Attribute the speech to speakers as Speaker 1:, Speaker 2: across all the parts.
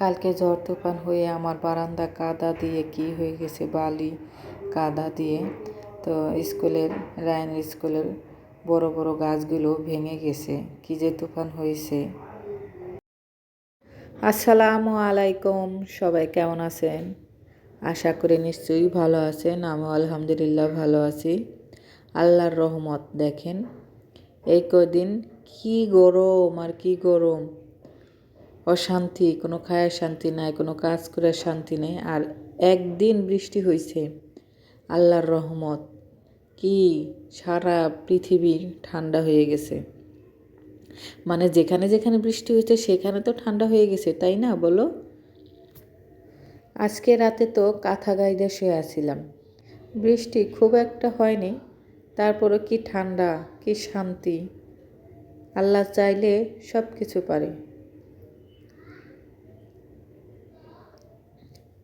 Speaker 1: কালকে ঝড় তুফান হয়ে আমার বারান্দা কাদা দিয়ে কি হয়ে গেছে বালি কাদা দিয়ে? তো স্কুলের রায়নের স্কুলের বড় বড় গাছগুলো ভেঙে গেছে। কি যে তুফান হয়েছে। আসসালামু আলাইকুম, সবাই কেমন আছেন? আশা করি নিশ্চয়ই ভালো আছেন আমি আলহামদুলিল্লাহ ভালো আছি। আল্লাহর রহমত, দেখেন। এই কদিন কি গরম আর কি গরম। অশান্তি, কোনো খায়ের শান্তি নাই, কোনো কাজ করে শান্তি নেই। আর একদিন বৃষ্টি হয়েছে আল্লাহর রহমত, কি সারা পৃথিবী ঠান্ডা হয়ে গেছে। মানে যেখানে যেখানে বৃষ্টি হয়েছে সেখানে তো ঠান্ডা হয়ে গেছে, তাই না বলো? আজকে রাতে তো কাঁথা গাইদে শুয়ে আছিলাম। বৃষ্টি খুব একটা হয়নি তারপরে কি ঠান্ডা, কি শান্তি। আল্লাহ চাইলে সব কিছু পারে।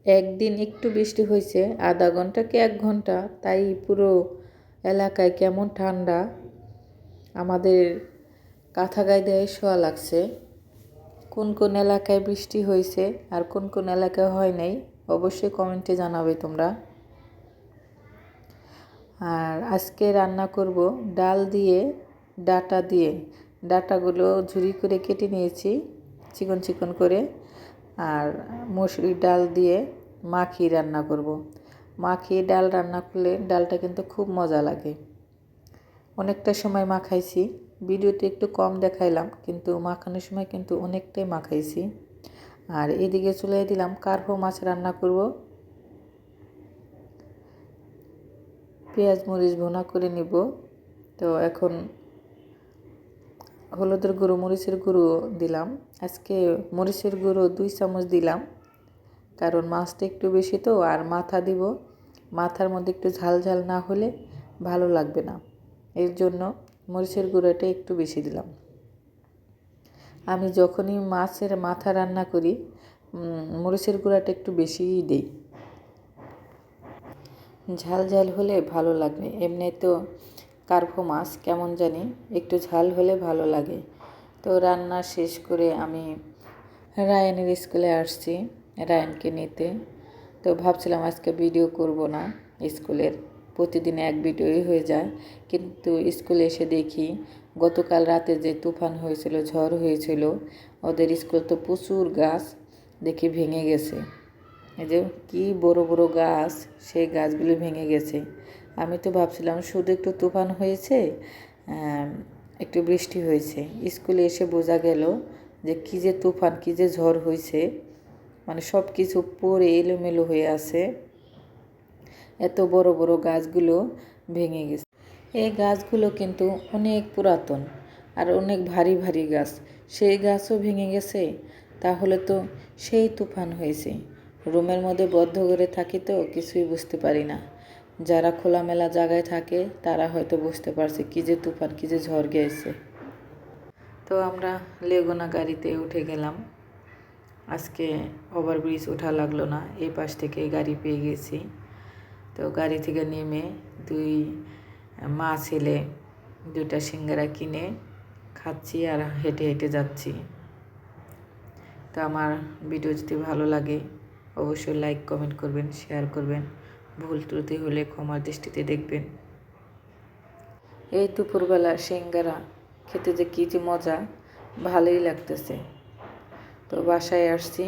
Speaker 1: একদিন একটু বৃষ্টি হয়েছে, আধা ঘণ্টা কি এক ঘণ্টা? তাই পুরো এলাকায় কেমন ঠান্ডা? আমাদের কাঁথা গায়ে দেয় শোয়া লাগছে। কোন কোন এলাকায় বৃষ্টি হয়েছে আর কোন কোন এলাকায় হয় নাই, অবশ্যই কমেন্টে জানাবে তোমরা। আর আজকে রান্না করব ডাল দিয়ে, ডাটা দিয়ে। ডাটাগুলো ঝুরি করে কেটে নিয়েছি, চিকন চিকন করে। আর মসুরি ডাল দিয়ে মাখি রান্না করব। মাখি ডাল রান্না করলে ডালটা কিন্তু খুব মজা লাগে। অনেকটা সময় মাখাইছি। ভিডিওতে একটু কম দেখাইলাম, কিন্তু মাখানোর সময় কিন্তু অনেকটাই মাখাইছি। আর এদিকে চলে দিলাম কার্পো মাছ রান্না করব। পেঁয়াজ মরিচ ভোনা করে নিব। তো এখন হলুদের গুঁড়ো, মরিচের গুঁড়ো দিলাম। আজকে মরিচের গুঁড়ো দুই চামচ দিলাম, কারণ মাছটা একটু বেশি তো, আর মাথা দিব। মাথার মধ্যে একটু ঝাল ঝাল না হলে ভালো লাগবে না। এর জন্য মরিচের গুঁড়োটা একটু বেশি দিলাম। আমি যখনই মাছের মাথা রান্না করি মরিচের গুঁড়াটা একটু বেশিই দিই। ঝাল ঝাল হলে ভালো লাগবে। এমনি তো কার্ভো মাছ কেমন জানি একটু ঝাল হলে ভালো লাগে। তো রান্না শেষ করে আমি রায়নের স্কুলে আসছি, রায়নকে নিতে। তো ভাবছিলাম আজকে ভিডিও করব না, স্কুলের প্রতিদিন এক ভিডিওই হয়ে যায়। কিন্তু স্কুলে এসে দেখি গতকাল রাতে যে তুফান হয়েছিল, ঝড় হয়েছিল, ওদের স্কুল তো প্রচুর গাছ দেখি ভেঙে গেছে। এই যে কী বড় বড় গাছ, সেই গাছগুলি ভেঙে গেছে। আমি তো ভাবছিলাম শুধু একটু তুফান হয়েছে একটু বৃষ্টি হয়েছে। স্কুলে এসে বোঝা গেল যে কী যে তুফান, কী যে ঝড় হয়েছে। মানে সব কিছু পরে এলোমেলো হয়ে আছে। এত বড় বড় গাছগুলো ভেঙে গেছে। এই গাছগুলো কিন্তু অনেক পুরাতন আর অনেক ভারী ভারী গাছ। সেই গাছও ভেঙে গেছে, তাহলে তো সেই তুফান হয়েছে। রুমের মধ্যে বদ্ধ করে থাকি তো কিছুই বুঝতে পারি না। যারা খোলামেলা জায়গায় থাকে, তারা হয়তো বুঝতে পারছে কী যে তুফান, কী যে ঝড় গিয়েছে তো আমরা লেগুনা গাড়িতে উঠে গেলাম। আজকে ওভারব্রিজ ওঠা লাগল না, এই পাশ থেকে গাড়ি পেয়ে গেছি। তো গাড়ি থেকে নেমে দুই মা ছেলে দুটা সিঙ্গারা কিনে খাচ্ছি আর হেঁটে হেঁটে যাচ্ছি। তো আমার ভিডিও যদি ভালো লাগে, অবশ্যই লাইক কমেন্ট করবেন শেয়ার করবেন। ভুল ত্রুটি হলে ক্ষমার দৃষ্টিতে দেখবেন। এই দুপুরবেলা সিঙ্গারা খেতে যে কী যে মজা, ভালোই লাগতেছে। তো বাসায় আসছি।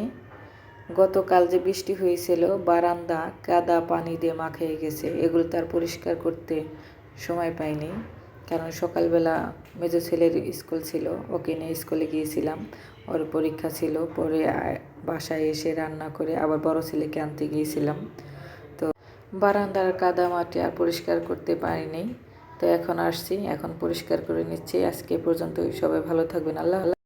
Speaker 1: গতকাল যে বৃষ্টি হয়েছিল, বারান্দা কাদা পানি দিয়ে মাখিয়ে গেছে। এগুলো তার পরিষ্কার করতে সময় পাইনি, কারণ সকালবেলা মেজো ছেলের স্কুল ছিল, ওকে নিয়ে স্কুলে গিয়েছিলাম। ওর পরীক্ষা ছিল, পরে বাসায় এসে রান্না করে আবার বড় ছেলেকে আনতে গিয়েছিলাম। বারান্দার কাদা মাটি আর পরিষ্কার করতে পারিনি তো এখন আসছি, এখন পরিষ্কার করে নিচ্ছি। আজকে পর্যন্ত সবাই ভালো থাকবেন। আল্লাহ